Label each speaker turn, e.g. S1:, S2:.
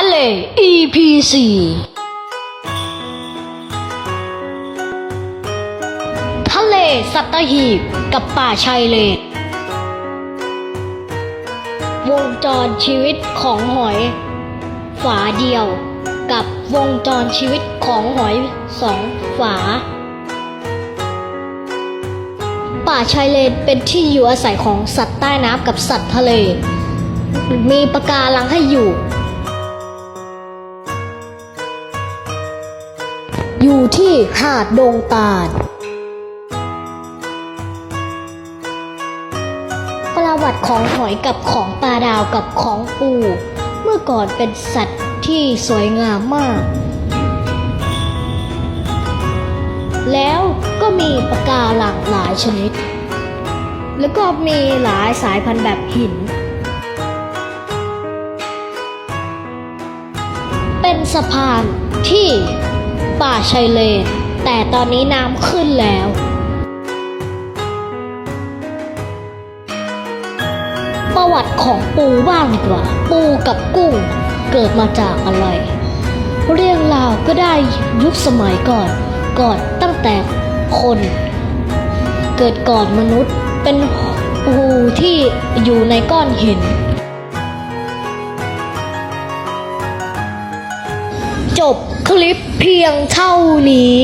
S1: ะเล EP 4ทะเลสัตหีบกับป่าชายเลน วงจรชีวิตของหอย ฝาเดียว กับวงจรชีวิตของหอยสองฝา ป่าชายเลนเป็นที่อยู่อาศัยของสัตว์ใต้น้ำกับสัตว์ทะเล มีปะการังให้อยู่ อยู่ที่หาดดงตาลประวัติของหอยกับของปลาดาวกับของปู เมื่อก่อนเป็นสัตว์ที่สวยงามมาก แล้วก็มีปะการังหลายชนิด แล้วก็มีหลายสายพันธุ์แบบหินเป็นสะพานที่ ป่าชายเลน แต่ตอนนี้น้ำขึ้นแล้ว ประวัติของปูบ้างดีกว่า ปูกับกุ้งเกิดมาจากอะไร เรื่องราวก็ได้ยุคสมัยก่อน ก่อนตั้งแต่คน เกิดก่อนมนุษย์เป็นปูที่อยู่ในก้อนหิน จบคลิปเพียงเท่านี้